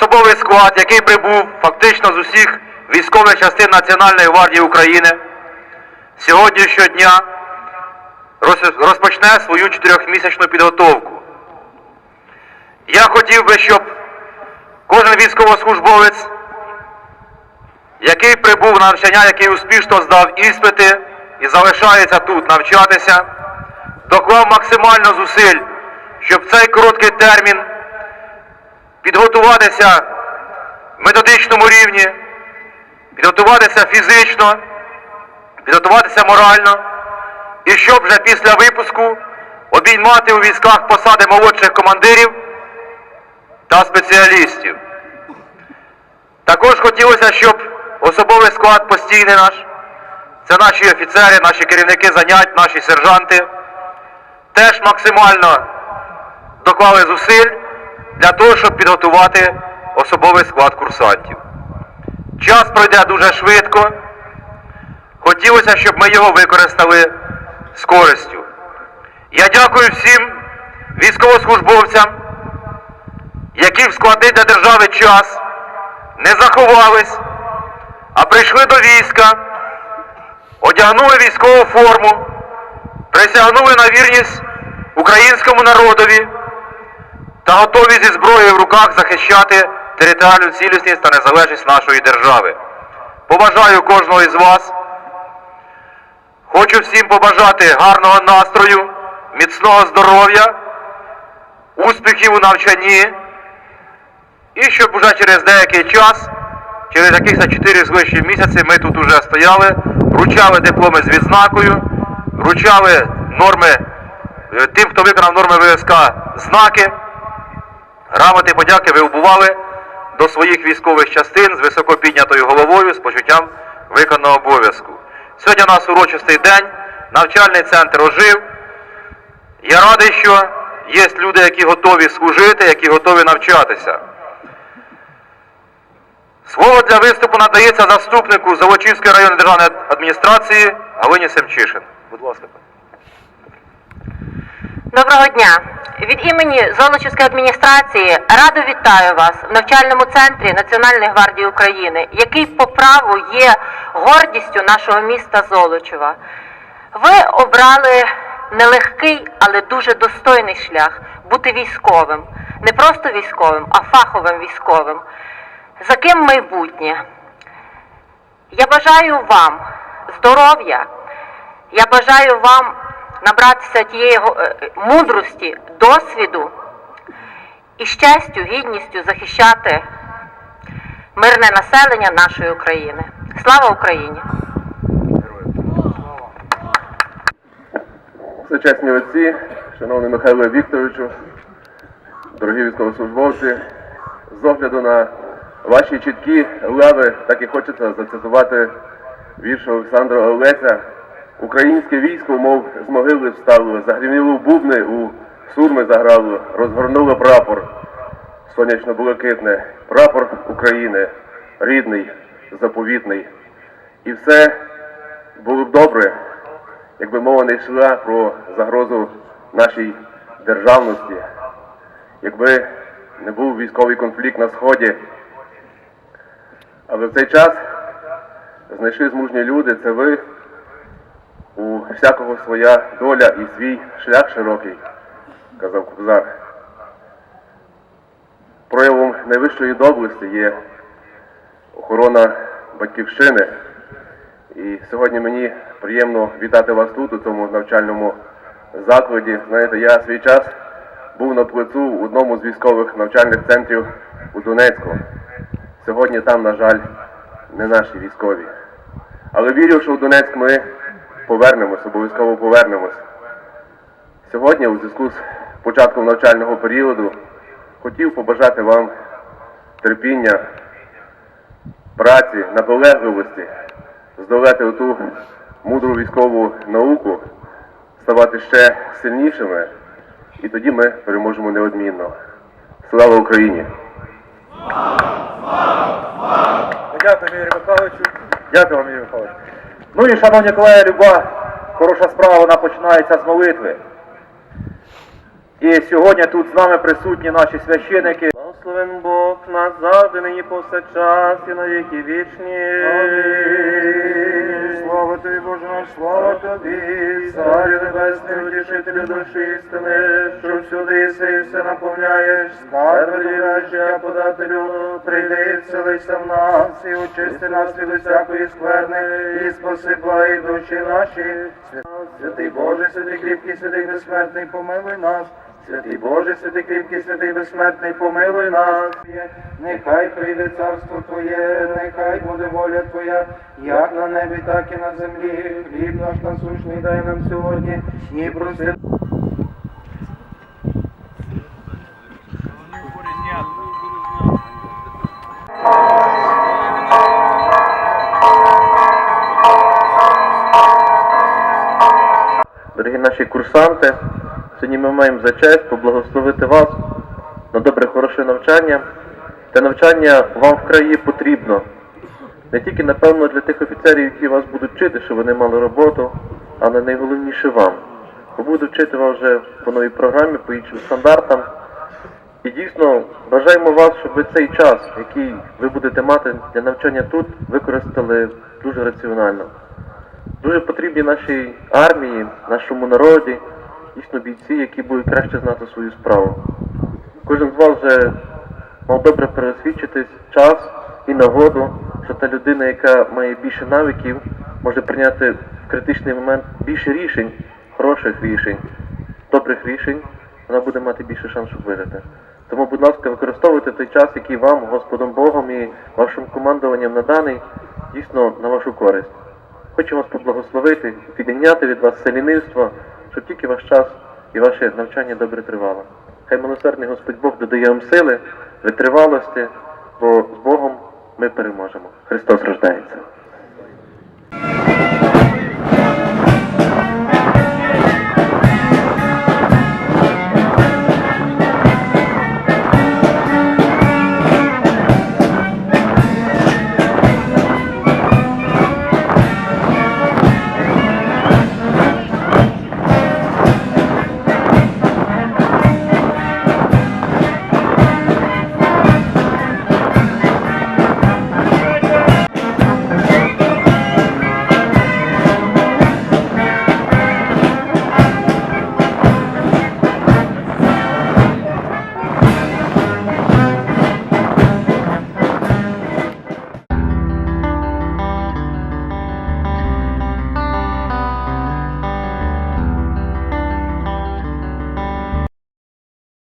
особовий склад, який прибув фактично з усіх військових частин Національної гвардії України, сьогоднішнього дня розпочне свою чотирьохмісячну підготовку. Я хотів би, щоб кожен військовослужбовець, який прибув на навчання, який успішно здав іспити і залишається тут навчатися, доклав максимально зусиль, щоб цей короткий термін підготуватися в методичному рівні, підготуватися фізично, підготуватися морально, і щоб вже після випуску обіймати у військах посади молодших командирів та спеціалістів. Також хотілося, щоб особовий склад постійний наш, це наші офіцери, наші керівники занять, наші сержанти, теж максимально доклали зусиль для того, щоб підготувати особовий склад курсантів. Час пройде дуже швидко. Хотілося, щоб ми його використали з користю. Я дякую всім військовослужбовцям, які в складний для держави час не заховались, а прийшли до війська, одягнули військову форму, присягнули на вірність українському народові та готові зі зброєю в руках захищати територіальну цілісність та незалежність нашої держави. Побажаю кожного із вас. Хочу всім побажати гарного настрою, міцного здоров'я, успіхів у навчанні. І щоб уже через деякий час, через якихось 4 з лишнім місяці, ми тут уже стояли, вручали дипломи з відзнакою, вручали норми е, тим, хто виконав норми ВСК, знаки, грамоти подяки ви убували до своїх військових частин з високо піднятою головою, з почуттям виконаного обов'язку. Сьогодні у нас урочистий день, навчальний центр ожив. Я радий, що є люди, які готові служити, які готові навчатися. Слово для виступу надається заступнику Заводчівської районної державної адміністрації Галині Семчишин. Будь ласка. Доброго дня! Від імені Золочівської адміністрації радо вітаю вас в навчальному центрі Національної гвардії України, який по праву є гордістю нашого міста Золочева. Ви обрали нелегкий, але дуже достойний шлях бути військовим, не просто військовим, а фаховим військовим. За ким майбутнє? Я бажаю вам здоров'я, я бажаю вам набратися тієї е, мудрості, досвіду і щастю, гідністю захищати мирне населення нашої України. Слава Україні! Всечесні отці, шановний Михайло Вікторовичу, дорогі військовослужбовці, з огляду на ваші чіткі лави, так і хочеться зацитувати вірш Олександра Олеся. Українське військо, мов з могили встало, загріміло бубни, у сурми заграло, розгорнуло прапор сонячно-блакитне, прапор України, рідний, заповітний. І все було б добре, якби мова не йшла про загрозу нашій державності, якби не був військовий конфлікт на Сході. Але в цей час знайшли змужні люди, це ви, у всякого своя доля і свій шлях широкий, казав Кобзар. Проявом найвищої доблесті є охорона батьківщини. І сьогодні мені приємно вітати вас тут, у цьому навчальному закладі. Знаєте, я свій час був на плацу в одному з військових навчальних центрів у Донецьку. Сьогодні там, на жаль, не наші військові. Але вірю, що в Донецьк ми повернемось, обов'язково повернемось. Сьогодні, у зв'язку з початком навчального періоду, хотів побажати вам терпіння, праці, наполегливості, здолати оту мудру військову науку, ставати ще сильнішими, і тоді ми переможемо неодмінно. Слава Україні! Дякую, Юрій Михайловичу. Дякую вам, Юрій Михайлович. Ну і, шановні колеги, люба хороша справа, вона починається з молитви. І сьогодні тут з нами присутні наші священики. Благословен Бог нас завжди нині повсякчас і на віки вічні. Амінь. Слава тобі, Боже наш, слава тобі, Царю небесний, утішителю душі істини, що всюди єси і все наповняєш, скарби життя подателю, прийди, вселися в нас, і очисти нас від усякої скверни, і спаси благі душі наші. Святий Боже, святий кріпкий, святий безсмертний, помилуй нас. Святий Боже, святий кріпкий, святий безсмертний, помилуй нас. Нехай прийде царство Твоє, нехай буде воля Твоя, як на небі, так і на землі. Хліб наш насущний дай нам сьогодні, і прости. Дорогі наші курсанти, сьогодні ми маємо за честь поблагословити вас на добре хороше навчання. Те навчання вам вкрай потрібно. Не тільки, напевно, для тих офіцерів, які вас будуть вчити, щоб вони мали роботу, але найголовніше вам. Бо будуть вчити вас вже по новій програмі, по іншим стандартам. І дійсно бажаємо вас, щоб ви цей час, який ви будете мати для навчання тут, використали дуже раціонально. Дуже потрібні нашій армії, нашому народі, дійсно бійці, які будуть краще знати свою справу. Кожен з вас вже мав добре пересвідчитись час і нагоду, що та людина, яка має більше навиків, може прийняти в критичний момент більше рішень, хороших рішень, добрих рішень, вона буде мати більше шансу вижити. Тому, будь ласка, використовуйте той час, який вам, Господом Богом і вашим командуванням наданий, дійсно на вашу користь. Хочу вас поблагословити, підійняти від вас це лінивство, щоб тільки ваш час і ваше навчання добре тривало. Хай милосердний Господь Бог додає вам сили, витривалості, бо з Богом ми переможемо. Христос рождається.